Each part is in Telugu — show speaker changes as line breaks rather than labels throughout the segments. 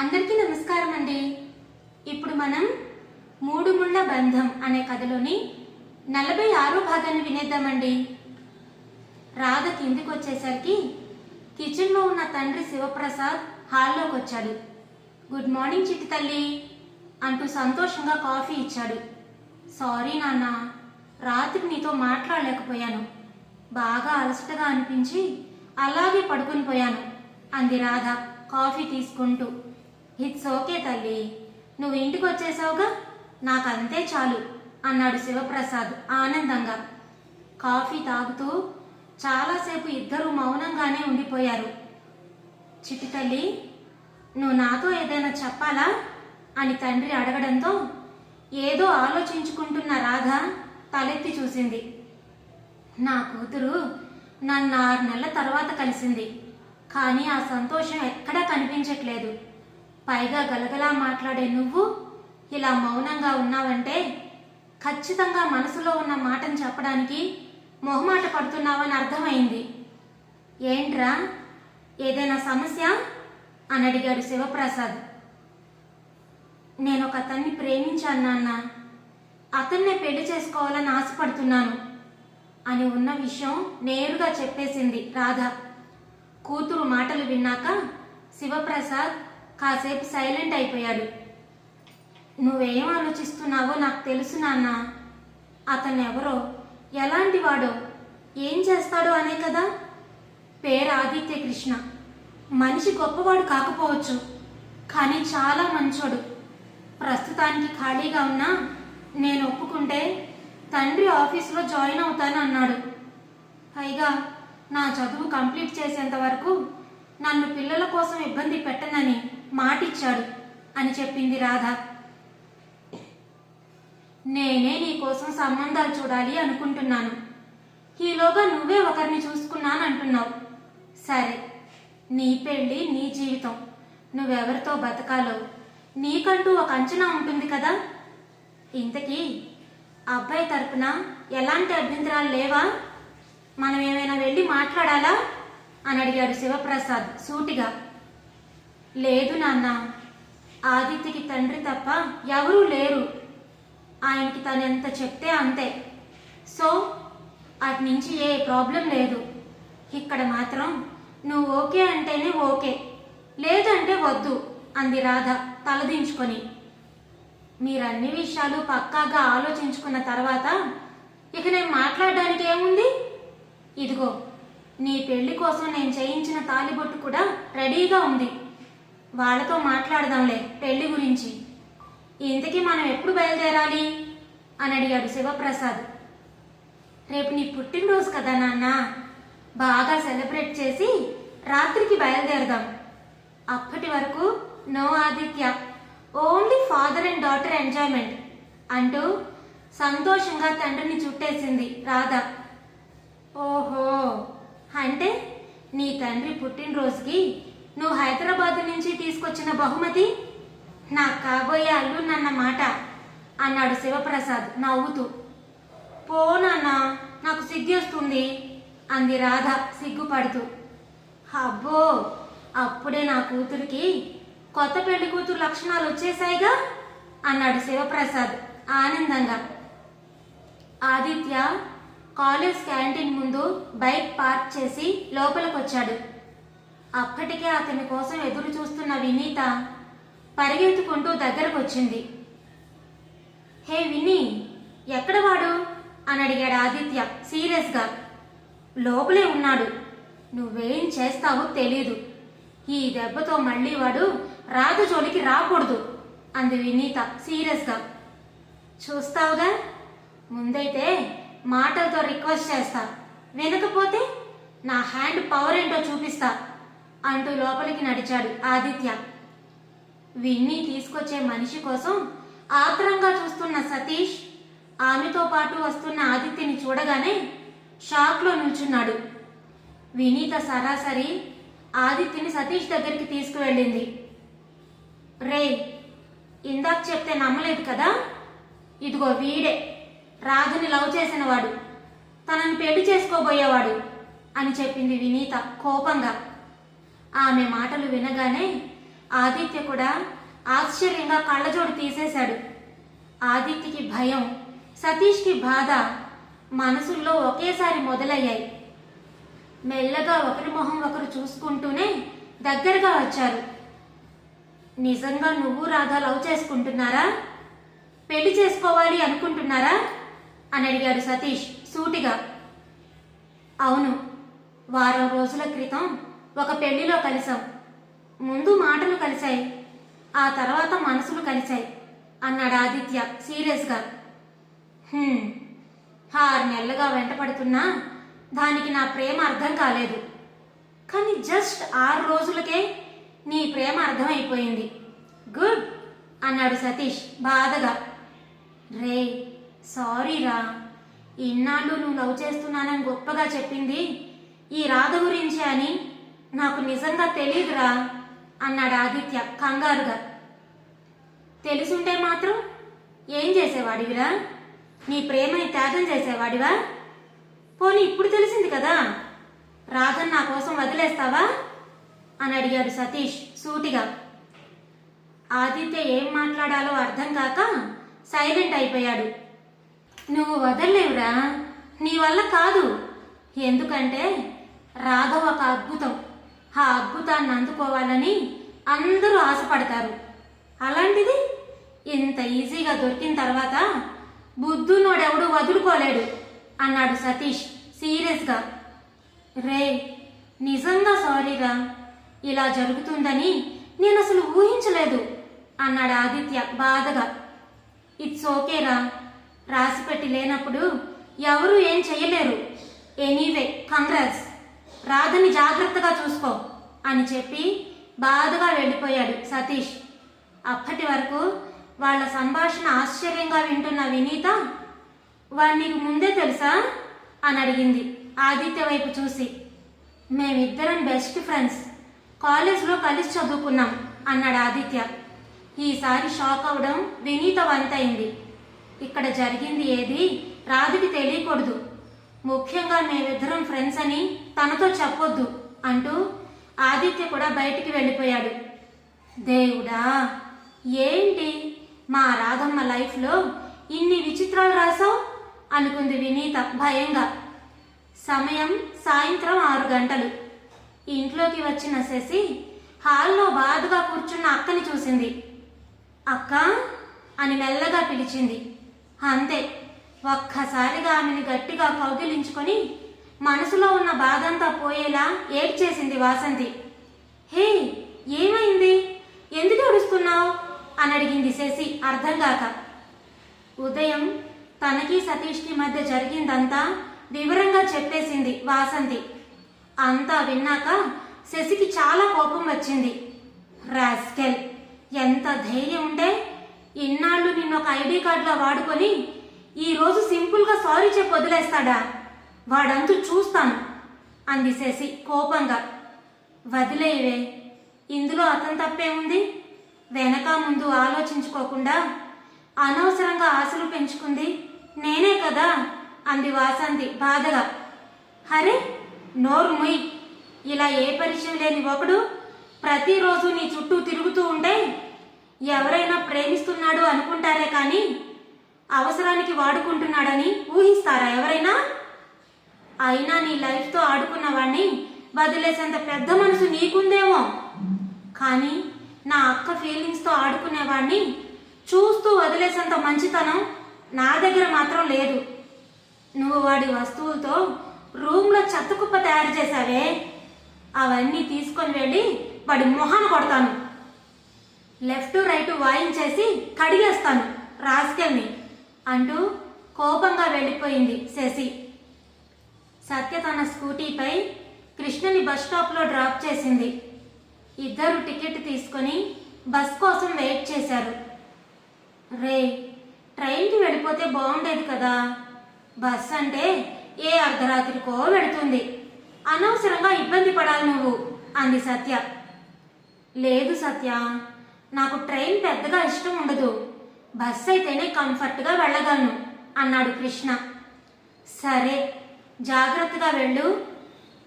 అందరికీ నమస్కారం అండి. ఇప్పుడు మనం మూడు ముళ్ళ బంధం అనే కథలోని నలభై ఆరో భాగాన్ని వినేద్దామండి. రాధ కిందికి వచ్చేసరికి కిచెన్లో ఉన్న తండ్రి శివప్రసాద్ హాల్లోకి వచ్చాడు గుడ్ మార్నింగ్ చిట్టి తల్లి అంటూ సంతోషంగా కాఫీ ఇచ్చాడు. సారీ నాన్న రాత్రి నీతో మాట్లాడలేకపోయాను. బాగా అలసటగా అనిపించి అలాగే పడుకుని పోయాను అంది రాధ కాఫీ తీసుకుంటూ. ఇట్స్ ఓకే తల్లి. నువ్వు ఇంటికి వచ్చేసావుగా? నాకంతే చాలు అన్నాడు శివప్రసాద్ ఆనందంగా. కాఫీ తాగుతూ చాలాసేపు ఇద్దరూ మౌనంగానే ఉండిపోయారు. చిట్టి తల్లి నువ్వు నాతో ఏదైనా చెప్పాలా? అని తండ్రి అడగడంతో ఏదో ఆలోచించుకుంటున్న రాధ తలెత్తి చూసింది. నా కూతురు నన్ను ఆరు నెలల తర్వాత కలిసింది కానీ ఆ సంతోషం ఎక్కడా కనిపించట్లేదు. పైగా గలగలా మాట్లాడే నువ్వు ఇలా మౌనంగా ఉన్నావంటే ఖచ్చితంగా మనసులో ఉన్న మాటను చెప్పడానికి మొహమాట పడుతున్నావని అర్థమైంది. ఏంట్రా? ఏదైనా సమస్య? అని అడిగాడు శివప్రసాద్. నేను ఒక అతన్ని ప్రేమించాను నాన్న. అతన్నే పెళ్ళి చేసుకోవాలని ఆశపడుతున్నాను అని ఉన్న విషయం నేరుగా చెప్పేసింది రాధ. కూతురు మాటలు విన్నాక శివప్రసాద్ కాసేపు సైలెంట్ అయిపోయాడు. నువ్వేం ఆలోచిస్తున్నావో నాకు తెలుసు నాన్న. అతను ఎవరో ఎలాంటి వాడో ఏం చేస్తాడో అనే కదా? పేరు ఆదిత్య కృష్ణ. మనిషి గొప్పవాడు కాకపోవచ్చు కానీ చాలా మంచోడు. ప్రస్తుతానికి ఖాళీగా ఉన్నా నేను ఒప్పుకుంటే తండ్రి ఆఫీసులో జాయిన్ అవుతాను అన్నాడు. పైగా నా చదువు కంప్లీట్ చేసేంత వరకు నన్ను పిల్లల కోసం ఇబ్బంది పెట్టనని మాటిచ్చాడు అని చెప్పింది రాధ. నేనే నీ కోసం సంబంధాలు చూడాలి అనుకుంటున్నాను. ఈలోగా నువ్వే ఒకరిని చూసుకున్నాను అంటున్నావు సరే నీ పెళ్ళి నీ జీవితం. నువ్వెవరితో బతకాలో? నీకంటూ ఒక అంచనా ఉంటుంది కదా? ఇంతకీ అబ్బాయి తరపున ఎలాంటి అభ్యంతరాలు లేవా? మనం ఏమైనా వెళ్ళి మాట్లాడాలా? అని అడిగాడు శివప్రసాద్ సూటిగా. లేదు నాన్న. ఆదిత్యకి తండ్రి తప్ప ఎవరూ లేరు. ఆయనకి తను ఎంత చెప్తే అంతే. సో అటు నుంచి ఏ ప్రాబ్లం లేదు. ఇక్కడ మాత్రం నువ్వు ఓకే అంటేనే ఓకే. లేదంటే వద్దు అంది రాధ తలదించుకొని. మీరన్ని విషయాలు పక్కాగా ఆలోచించుకున్న తర్వాత ఇక నేను మాట్లాడడానికి ఏముంది? ఇదిగో నీ పెళ్ళి కోసం నేను చేయించిన తాలిబొట్టు కూడా రెడీగా ఉంది. వాళ్ళతో మాట్లాడదాంలే పెళ్ళి గురించి. ఇంతకీ మనం ఎప్పుడు బయలుదేరాలి? అని అడిగాడు శివప్రసాద్. రేపు నీ పుట్టినరోజు కదా నాన్న. బాగా సెలబ్రేట్ చేసి రాత్రికి బయలుదేరదాం. అప్పటి వరకు no Aditya only father and daughter enjoyment అంటూ సంతోషంగా తండ్రిని చుట్టేసింది రాధ. ఓహో అంటే నీ తండ్రి పుట్టినరోజుకి నువ్వు హైదరాబాద్ నుంచి తీసుకొచ్చిన బహుమతి? నా కాబోయే అల్లున్నన్న మాట అన్నాడు శివప్రసాద్ నవ్వుతూ. పో నాన్న నాకు సిగ్గేస్తుంది అంది రాధ సిగ్గుపడుతూ. అబ్బో అప్పుడే నా కూతురికి కొత్త పెళ్ళి కూతురు లక్షణాలు వచ్చేసాయిగా అన్నాడు శివప్రసాద్ ఆనందంగా. ఆదిత్య కాలేజ్ క్యాంటీన్ ముందు బైక్ పార్క్ చేసి లోపలికొచ్చాడు. అప్పటికే అతని కోసం ఎదురు చూస్తున్న వినీత పరిగెత్తుకుంటూ దగ్గరకు వచ్చింది. హే విన్నీ ఎక్కడ వాడు? అని అడిగాడు ఆదిత్య సీరియస్గా. లోపలే ఉన్నాడు. నువ్వేం చేస్తావో తెలీదు. ఈ దెబ్బతో మళ్ళీ వాడు రాజు జోలికి రాకూడదు. అంది వినీత సీరియస్గా. చూస్తావుగా? ముందైతే మాటలతో రిక్వెస్ట్ చేస్తా. వినకపోతే నా హ్యాండ్ పవర్ ఏంటో చూపిస్తా. అంటూ లోపలికి నడిచాడు ఆదిత్య. విన్ని తీసుకొచ్చే మనిషి కోసం ఆత్రంగా చూస్తున్న సతీష్ ఆమెతో పాటు వస్తున్న ఆదిత్యని చూడగానే షాక్లో నిల్చున్నాడు వినీత సరాసరి ఆదిత్యని సతీష్ దగ్గరికి తీసుకువెళ్ళింది. రే ఇందాక చెప్తే నమ్మలేదు కదా? ఇదిగో వీడే. రాజుని లవ్ చేసిన వాడు తనని పెళ్ళి చేసుకోబోయేవాడు అని చెప్పింది వినీత కోపంగా. ఆమె మాటలు వినగానే ఆదిత్య కూడా ఆశ్చర్యంగా కళ్ళజోడు తీసేశాడు. ఆదిత్యకి భయం సతీష్కి బాధ మనసుల్లో ఒకేసారి మొదలయ్యాయి. మెల్లగా ఒకరి మొహం ఒకరు చూసుకుంటూనే దగ్గరగా వచ్చారు. నిజంగా నువ్వు రాధా లవ్ చేసుకుంటున్నారా? పెళ్ళి చేసుకోవాలి అనుకుంటున్నారా? అని అడిగాడు సతీష్ సూటిగా. అవును వారం రోజుల క్రితం ఒక పెళ్ళిలో కలిసాం ముందు మాటలు కలిశాయి. ఆ తర్వాత మనసులు కలిశాయి అన్నాడు ఆదిత్య సీరియస్గా. ఆరు నెలలుగా వెంటపడుతున్నా దానికి నా ప్రేమ అర్థం కాలేదు. కానీ జస్ట్ ఆరు రోజులకే నీ ప్రేమ అర్థమైపోయింది. గుడ్ అన్నాడు సతీష్ బాధగా. రే సారీరా ఇన్నాళ్ళు నువ్వు లవ్ చేస్తున్నానని గొప్పగా చెప్పింది ఈ రాధ గురించి అని నాకు నిజంగా తెలియదురా అన్నాడు ఆదిత్య కంగారుగా. తెలుసుంటే మాత్రం ఏం చేసేవాడివిరా? నీ ప్రేమని త్యాగం చేసేవాడివా? పోనీ ఇప్పుడు తెలిసింది కదా రాధన్ నా కోసం వదిలేస్తావా? అని అడిగాడు సతీష్ సూటిగా. ఆదిత్య ఏం మాట్లాడాలో అర్థం కాక సైలెంట్ అయిపోయాడు. నువ్వు వదలలేవురా నీ వల్ల కాదు ఎందుకంటే రాధ ఒక అద్భుతం. ఆ అద్భుతాన్ని అందుకోవాలని అందరూ ఆశపడతారు. అలాంటిది ఇంత ఈజీగా దొరికిన తర్వాత బుద్ధునోడెవడు వదులుకోలేడు అన్నాడు సతీష్ సీరియస్గా. రే నిజంగా సారీరా ఇలా జరుగుతుందని నేను అసలు ఊహించలేదు అన్నాడు ఆదిత్య బాధగా. ఇట్స్ ఓకేరా రాసిపెట్టి లేనప్పుడు ఎవరు ఏం చెయ్యలేరు. Anyway congrats. రాధని జాగ్రత్తగా చూసుకో అని చెప్పి బాధగా వెళ్ళిపోయాడు సతీష్. అప్పటి వరకు వాళ్ళ సంభాషణ ఆశ్చర్యంగా వింటున్న వినీత వాడు ముందే తెలుసా? అని అడిగింది ఆదిత్య వైపు చూసి. మేమిద్దరం బెస్ట్ ఫ్రెండ్స్. కాలేజ్లో కలిసి చదువుకున్నాం అన్నాడు ఆదిత్య. ఈసారి షాక్ అవడం వినీత వంతైంది. ఇక్కడ జరిగింది ఏది రాధుకి తెలియకూడదు. ముఖ్యంగా మేమిద్దరం ఫ్రెండ్స్ అని తనతో చెప్పొద్దు అంటూ ఆదిత్య కూడా బయటికి వెళ్ళిపోయాడు. దేవుడా ఏంటి మా రాధమ్మ లైఫ్లో ఇన్ని విచిత్రాలు రాసావు అనుకుంది వినీత భయంగా. సమయం సాయంత్రం ఆరు గంటలు. ఇంట్లోకి వచ్చిన శశి హాల్లో బాధగా కూర్చున్న అక్కని చూసింది. అక్క అని మెల్లగా పిలిచింది. అంతే. ఒక్కసారిగా ఆమెని గట్టిగా కౌగిలించుకొని మనసులో ఉన్న బాధంతా పోయేలా ఏడ్చేసింది వాసంతి. హే ఏమైంది? ఎందుకు ఏడుస్తున్నావు? అని అడిగింది శశి అర్థం కాక ఉదయం తనకి సతీష్కి మధ్య జరిగిందంతా వివరంగా చెప్పేసింది వాసంతి. అంతా విన్నాక శశికి చాలా కోపం వచ్చింది. రాస్కెల్ ఎంత ధైర్యం ఉంటే ఇన్నాళ్ళు నిన్ను ఒక ఐడి కార్డులో వాడుకొని ఈరోజు సింపుల్గా సారీ చెప్పి వదిలేస్తాడా? వాడంతు చూస్తాను అంది శశి కోపంగా. వదిలేవే ఇందులో అతను తప్పే ఉంది? వెనక ముందు ఆలోచించుకోకుండా అనవసరంగా ఆశలు పెంచుకుంది నేనే కదా? అంది వాసంతి బాధగా. హరే నోరు ముయ్. ఇలా ఏ పరిచయం లేని ఒకడు ప్రతిరోజు నీ చుట్టూ తిరుగుతూ ఉంటే ఎవరైనా ప్రేమిస్తున్నాడు అనుకుంటారే కానీ అవసరానికి వాడుకుంటున్నాడని ఊహిస్తారా ఎవరైనా? అయినా నీ లైఫ్తో ఆడుకున్న వాడిని వదిలేసేంత పెద్ద మనసు నీకుందేమో. కానీ నా అక్క ఫీలింగ్స్తో ఆడుకునేవాడిని చూస్తూ వదిలేసేంత మంచితనం నా దగ్గర మాత్రం లేదు. నువ్వు వాడి వస్తువులతో రూమ్లో చెత్త కుప్ప తయారు చేశావే. అవన్నీ తీసుకొని వెళ్ళి వాడి మొహాన కొడతాను. లెఫ్ట్ రైట్ వాయించేసి కడిగేస్తాను రాసుకెళ్ళి అంటూ కోపంగా వెళ్ళిపోయింది శశి. సత్య తన స్కూటీపై కృష్ణని బస్ స్టాప్లో డ్రాప్ చేసింది. ఇద్దరు టికెట్ తీసుకొని బస్ కోసం వెయిట్ చేశారు. రే ట్రైన్కి వెళ్ళిపోతే బాగుండేది కదా. బస్ అంటే ఏ అర్ధరాత్రికో వెళుతుంది. అనవసరంగా ఇబ్బంది పడాలి నువ్వు అంది సత్య. లేదు సత్య నాకు ట్రైన్ పెద్దగా ఇష్టం ఉండదు. బస్ అయితేనే కంఫర్ట్గా వెళ్ళగలను అన్నాడు కృష్ణ. సరే జాగ్రత్తగా వెళ్ళు.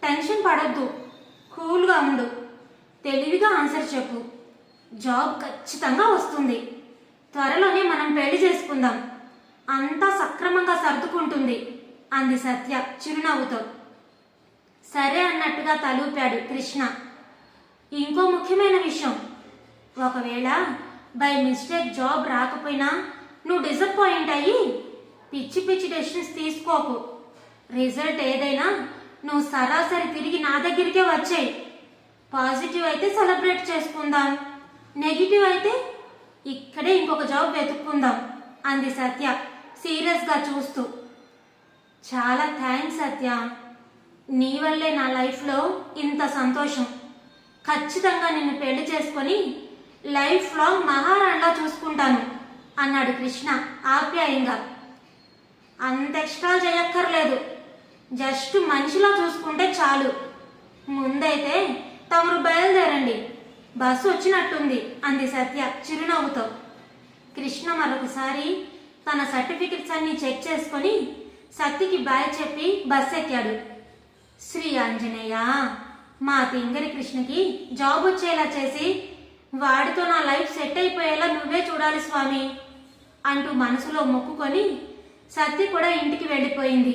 టెన్షన్ పడద్దు. కూల్గా ఉండు. తెలివిగా ఆన్సర్ చెప్పు. జాబ్ ఖచ్చితంగా వస్తుంది. త్వరలోనే మనం పెళ్ళి చేసుకుందాం. అంతా సక్రమంగా సర్దుకుంటుంది అంది సత్య చిరునవ్వుతో. సరే అన్నట్టుగా తలూపాడు కృష్ణ. ఇంకో ముఖ్యమైన విషయం. ఒకవేళ బై మిస్టేక్ జాబ్ రాకపోయినా నువ్వు డిసప్పాయింట్ అయ్యి పిచ్చి పిచ్చి డెసిషన్స్ తీసుకోకు. రిజల్ట్ ఏదైనా నువ్వు సరాసరి తిరిగి నా దగ్గరికే వచ్చాయి. పాజిటివ్ అయితే సెలబ్రేట్ చేసుకుందాం. నెగిటివ్ అయితే ఇక్కడే ఇంకొక జాబ్ వెతుక్కుందాం. అంది సత్య సీరియస్గా చూస్తూ. చాలా థ్యాంక్స్ సత్య. నీ వల్లే నా లైఫ్లో ఇంత సంతోషం. ఖచ్చితంగా నిన్ను పెళ్ళి చేసుకొని లైఫ్ లాంగ్ మహారాణిలా చూసుకుంటాను అన్నాడు కృష్ణ ఆప్యాయంగా. అంత ఎక్స్ట్రా చేయక్కర్లేదు. జస్ట్ మనిషిలా చూసుకుంటే చాలు. ముందైతే తమరు బయలుదేరండి. బస్సు వచ్చినట్టుంది అంది సత్య చిరునవ్వుతో. కృష్ణ మరొకసారి తన సర్టిఫికెట్స్ అన్ని చెక్ చేసుకొని సత్యకి బాయ్ చెప్పి బస్ ఎక్కాడు. శ్రీ ఆంజనేయ మా తింగరి కృష్ణకి జాబ్ వచ్చేలా చేసి వాడితో నా లైఫ్ సెట్ అయిపోయేలా నువ్వే చూడాలి స్వామి అంటూ మనసులో మొక్కుకొని సత్య కూడా ఇంటికి వెళ్ళిపోయింది.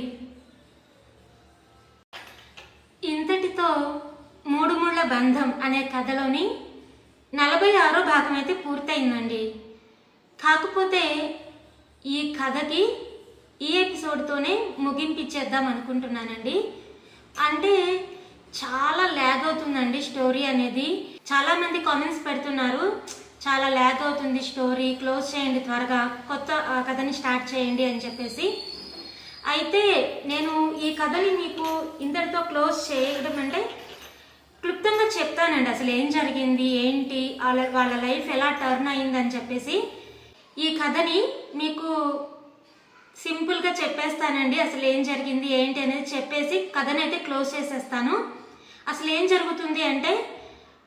ఇంతటితో మూడు ముళ్ళ బంధం అనే కథలోని నలభై ఆరో భాగం అయితే పూర్తయిందండి. కాకపోతే ఈ కథకి ఈ ఎపిసోడ్తోనే ముగింపిచ్చేద్దాం అనుకుంటున్నానండి. అంటే చాలా ల్యాగ్ అవుతుందండి స్టోరీ అనేది. చాలామంది కామెంట్స్ పెడుతున్నారు. చాలా ల్యాగ్ అవుతుంది స్టోరీ క్లోజ్ చేయండి త్వరగా కొత్త ఆ, కథని స్టార్ట్ చేయండి అని చెప్పేసి. అయితే నేను ఈ కథని మీకు ఇంతటితో క్లోజ్ చేయడం అంటే క్లుప్తంగా చెప్తానండి. అసలు ఏం జరిగింది ఏంటి వాళ్ళ వాళ్ళ లైఫ్ ఎలా టర్న్ అయింది అని చెప్పేసి. ఈ కథని మీకు సింపుల్గా చెప్పేస్తానండి. అసలు ఏం జరిగింది ఏంటి అనేది చెప్పేసి కథనైతే క్లోజ్ చేసేస్తాను. అసలు ఏం జరుగుతుంది అంటే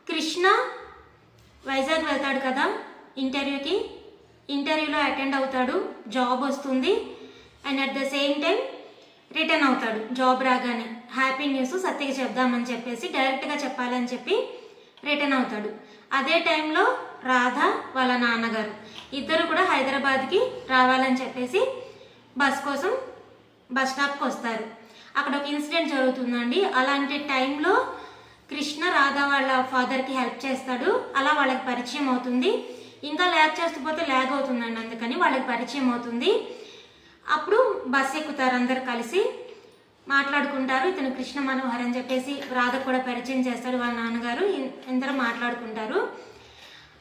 కృష్ణ వైజాగ్ వెళ్తాడు కదా ఇంటర్వ్యూకి. ఇంటర్వ్యూలో అటెండ్ అవుతాడు జాబ్ వస్తుంది. And at the same time return అవుతాడు జాబ్ రాగానే. హ్యాపీ న్యూస్ సత్యకి చెప్దామని చెప్పేసి డైరెక్ట్గా చెప్పాలని చెప్పి రిటర్న్ అవుతాడు. అదే టైంలో రాధ వాళ్ళ నాన్నగారు ఇద్దరు కూడా హైదరాబాద్కి రావాలని చెప్పేసి బస్ కోసం బస్ స్టాప్కి వస్తారు. అక్కడ ఒక ఇన్సిడెంట్ జరుగుతుందండి. అలాంటి టైంలో కృష్ణ రాధ వాళ్ళ ఫాదర్కి హెల్ప్ చేస్తాడు. అలా వాళ్ళకి పరిచయం అవుతుంది. ఇంకా ల్యాగ్ చేస్తూ పోతే ల్యాగ్ అవుతుందండి అందుకని వాళ్ళకి పరిచయం అవుతుంది. అప్పుడు బస్ ఎక్కుతారు అందరు కలిసి. మాట్లాడుకుంటారు. ఇతను కృష్ణ మనోహర్ అని చెప్పేసి రాధ కూడా పరిచయం చేస్తాడు వాళ్ళ నాన్నగారు. ఇ- మాట్లాడుకుంటారు.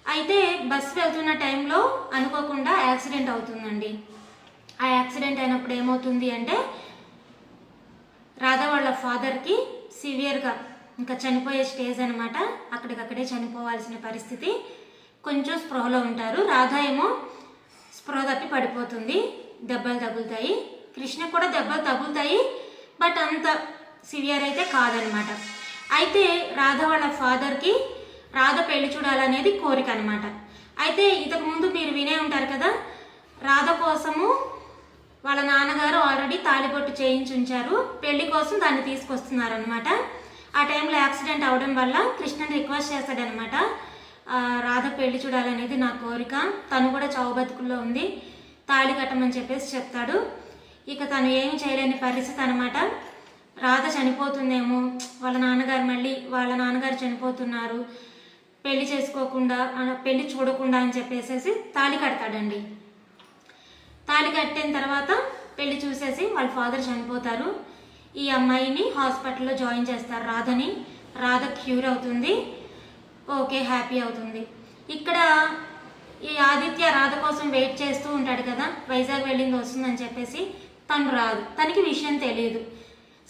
అయితే బస్సు వెళ్తున్న టైంలో అనుకోకుండా యాక్సిడెంట్ అవుతుందండి. ఆ యాక్సిడెంట్ అయినప్పుడు ఏమవుతుంది అంటే రాధ వాళ్ళ ఫాదర్కి సివియర్గా ఇంకా చనిపోయే స్టేజ్ అనమాట అక్కడికక్కడే చనిపోవాల్సిన పరిస్థితి. కొంచెం స్పృహలో ఉంటారు. రాధ ఏమో స్పృహ తప్పి పడిపోతుంది. దెబ్బలు తగులుతాయి. కృష్ణ కూడా దెబ్బలు తగులుతాయి. బట్ అంత సివియర్ అయితే కాదనమాట అయితే రాధ వాళ్ళ ఫాదర్కి రాధ పెళ్ళి చూడాలనేది కోరిక అనమాట అయితే ఇంతకుముందు మీరు వినే ఉంటారు కదా రాధ కోసము వాళ్ళ నాన్నగారు ఆల్రెడీ తాళిబొట్టు చేయించి ఉంచారు. పెళ్ళి కోసం దాన్ని తీసుకొస్తున్నారు అనమాట ఆ టైంలో యాక్సిడెంట్ అవడం వల్ల కృష్ణని రిక్వెస్ట్ చేస్తాడనమాట. రాధ పెళ్ళి చూడాలనేది నా కోరిక. తను కూడా చావు బతుకుల్లో ఉంది. తాళి కట్టమని చెప్పేసి చెప్తాడు. ఇక తను ఏమి చేయలేని పరిస్థితి అనమాట. రాధ చనిపోతుందేమో. వాళ్ళ నాన్నగారు మళ్ళీ వాళ్ళ నాన్నగారు చనిపోతున్నారు. పెళ్ళి చేసుకోకుండా పెళ్ళి చూడకుండా అని చెప్పేసేసి తాళి కడతాడండి. తాళి కట్టిన తర్వాత పెళ్ళి చూసేసి వాళ్ళ ఫాదర్ చనిపోతారు. ఈ అమ్మాయిని హాస్పిటల్లో జాయిన్ చేస్తారు. రాధని. రాధ క్యూర్ అవుతుంది. ఓకే హ్యాపీ అవుతుంది. ఇక్కడ ఈ ఆదిత్య రాధ కోసం వెయిట్ చేస్తూ ఉంటాడు కదా. వైజాగ్ వెళ్ళింది వస్తుందని చెప్పేసి తను రాదు. తనకి విషయం తెలియదు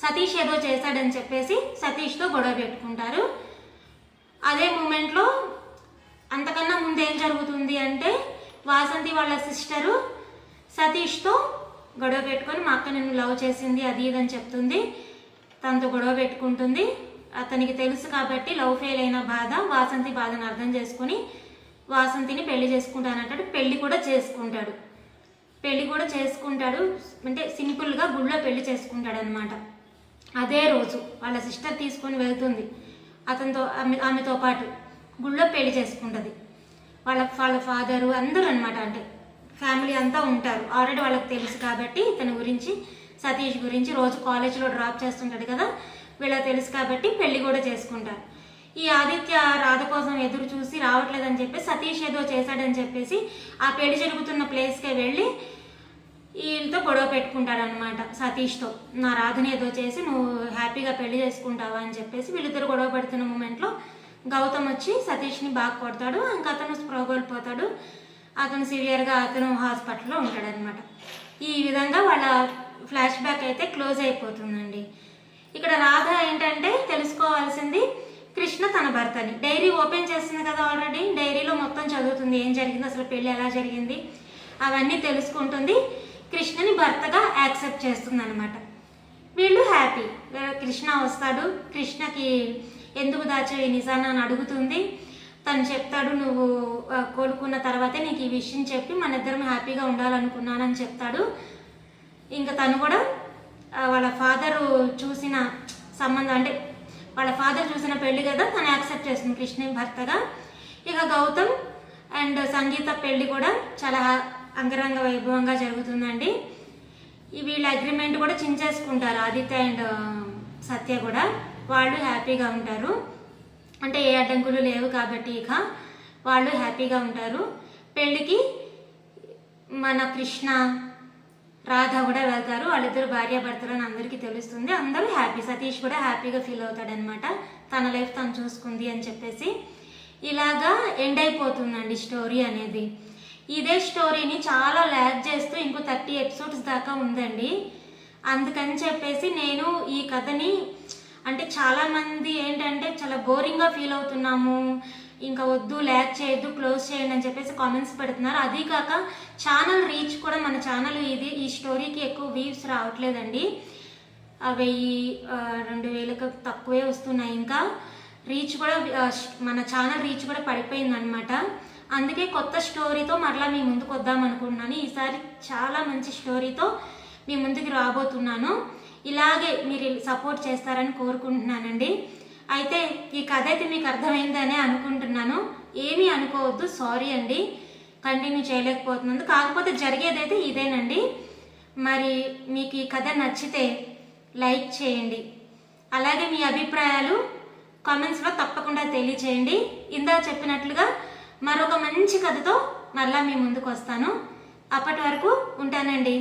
సతీష్ ఏదో చేశాడని చెప్పేసి సతీష్తో గొడవ పెట్టుకుంటారు. అదే మూమెంట్లో అంతకన్నా ముందు ఏం జరుగుతుంది అంటే వాసంతి వాళ్ళ సిస్టరు సతీష్తో గొడవ పెట్టుకొని మా అక్క నిన్ను లవ్ చేసింది అది ఇది అని చెప్తుంది. తనతో గొడవ పెట్టుకుంటుంది. అతనికి తెలుసు కాబట్టి లవ్ ఫెయిల్ అయిన బాధ వాసంతి బాధను అర్థం చేసుకొని వాసంతిని పెళ్ళి చేసుకుంటానంటాడు పెళ్ళి కూడా చేసుకుంటాడు. పెళ్ళి కూడా చేసుకుంటాడు. అంటే సింపుల్గా గుళ్ళో పెళ్ళి చేసుకుంటాడు అనమాట అదే రోజు వాళ్ళ సిస్టర్ తీసుకొని వెళ్తుంది. అతనితో ఆమె ఆమెతో పాటు గుళ్ళో పెళ్ళి చేసుకుంటుంది. వాళ్ళ వాళ్ళ ఫాదరు అందరూ అనమాట అంటే ఫ్యామిలీ అంతా ఉంటారు. ఆల్రెడీ వాళ్ళకి తెలుసు కాబట్టి ఇతని గురించి సతీష్ గురించి రోజు కాలేజీలో డ్రాప్ చేస్తుంటాడు కదా వీళ్ళకి తెలుసు కాబట్టి పెళ్ళి కూడా చేసుకుంటారు. ఈ ఆదిత్య రాధ కోసం ఎదురు చూసి రావట్లేదని చెప్పి సతీష్ ఏదో చేశాడని చెప్పేసి ఆ పెళ్ళి జరుగుతున్న ప్లేస్కే వెళ్ళి వీళ్ళతో గొడవ పెట్టుకుంటాడనమాట సతీష్తో. నా రాధని ఏదో చేసి నువ్వు హ్యాపీగా పెళ్ళి చేసుకుంటావా అని చెప్పేసి వీళ్ళిద్దరు గొడవ పెడుతున్న మూమెంట్లో గౌతమ్ వచ్చి సతీష్ని బాగా కొడతాడు ఇంకా అతను స్ప్రోగోల్పోతాడు అతను సివియర్గా అతను హాస్పిటల్లో ఉంటాడనమాట ఈ విధంగా వాళ్ళ ఫ్లాష్ బ్యాక్ అయితే క్లోజ్ అయిపోతుందండి. ఇక్కడ రాధ ఏంటంటే తెలుసుకోవాల్సింది కృష్ణ తన భర్తని. డైరీ ఓపెన్ చేస్తుంది కదా ఆల్రెడీ డైరీలో మొత్తం చదువుతుంది ఏం జరిగింది అసలు పెళ్ళి ఎలా జరిగింది అవన్నీ తెలుసుకుంటుంది. కృష్ణని భర్తగా యాక్సెప్ట్ చేస్తుంది అనమాట వీళ్ళు హ్యాపీ. కృష్ణ వస్తాడు కృష్ణకి ఎందుకు దాచావు ఈ నిజాన్ని అని అడుగుతుంది. తను చెప్తాడు నువ్వు కోలుకున్న తర్వాతే నీకు ఈ విషయం చెప్పి మన ఇద్దరం హ్యాపీగా ఉండాలనుకున్నానని చెప్తాడు. ఇంకా తను కూడా వాళ్ళ ఫాదరు చూసిన సంబంధం అంటే వాళ్ళ ఫాదర్ చూసిన పెళ్ళి కదా తను యాక్సెప్ట్ చేస్తుంది కృష్ణ భర్తగా. ఇక గౌతమ్ అండ్ సంగీత పెళ్ళి కూడా చాలా అంగరంగ వైభవంగా జరుగుతుందండి. వీళ్ళ అగ్రిమెంట్ కూడా చించేసుకుంటారు ఆదిత్య అండ్ సత్య కూడా. వాళ్ళు హ్యాపీగా ఉంటారు. అంటే ఏ అడ్డంకులు లేవు కాబట్టి ఇక వాళ్ళు హ్యాపీగా ఉంటారు. పెళ్ళికి మన కృష్ణ రాధ కూడా వెళ్తారు. వాళ్ళిద్దరు భార్యాభర్తలు అని అందరికీ తెలుస్తుంది. అందరూ హ్యాపీ. సతీష్ కూడా హ్యాపీగా ఫీల్ అవుతాడనమాట తన లైఫ్ తను చూసుకుంది అని చెప్పేసి. ఇలాగా ఎండ్ అయిపోతుందండి స్టోరీ అనేది. ఇదే స్టోరీని చాలా ల్యాక్ చేస్తూ ఇంకో థర్టీ ఎపిసోడ్స్ దాకా ఉందండి. అందుకని చెప్పేసి నేను ఈ కథని అంటే చాలామంది ఏంటంటే చాలా బోరింగ్గా ఫీల్ అవుతున్నాము. ఇంకా వద్దు ల్యాక్ చేయొద్దు క్లోజ్ చేయండి అని చెప్పేసి కామెంట్స్ పెడుతున్నారు. అదీ కాక ఛానల్ రీచ్ కూడా మన ఛానల్ ఇది. ఈ స్టోరీకి ఎక్కువ వ్యూస్ రావట్లేదండి. వెయ్యి రెండు వేలకు తక్కువే వస్తున్నాయి. ఇంకా రీచ్ కూడా మన ఛానల్ రీచ్ కూడా పడిపోయింది అనమాట అందుకే కొత్త స్టోరీతో మరలా మీ ముందుకు వద్దాం అనుకుంటున్నాను. ఈసారి చాలా మంచి స్టోరీతో మీ ముందుకు రాబోతున్నాను. ఇలాగే మీరు సపోర్ట్ చేస్తారని కోరుకుంటున్నానండి. అయితే ఈ కథ అయితే మీకు అర్థమైందనే అనుకుంటున్నాను. ఏమీ అనుకోవద్దు సారీ అండి. కంటిన్యూ చేయలేకపోతున్నాను కాకపోతే జరిగేదైతే ఇదేనండి. మరి మీకు ఈ కథ నచ్చితే లైక్ చేయండి. అలాగే మీ అభిప్రాయాలు కామెంట్స్లో తప్పకుండా తెలియచేయండి ఇందా చెప్పినట్లుగా మరొక మంచి కథతో మరలా మీ ముందుకు వస్తాను అప్పటి వరకు ఉంటానండి.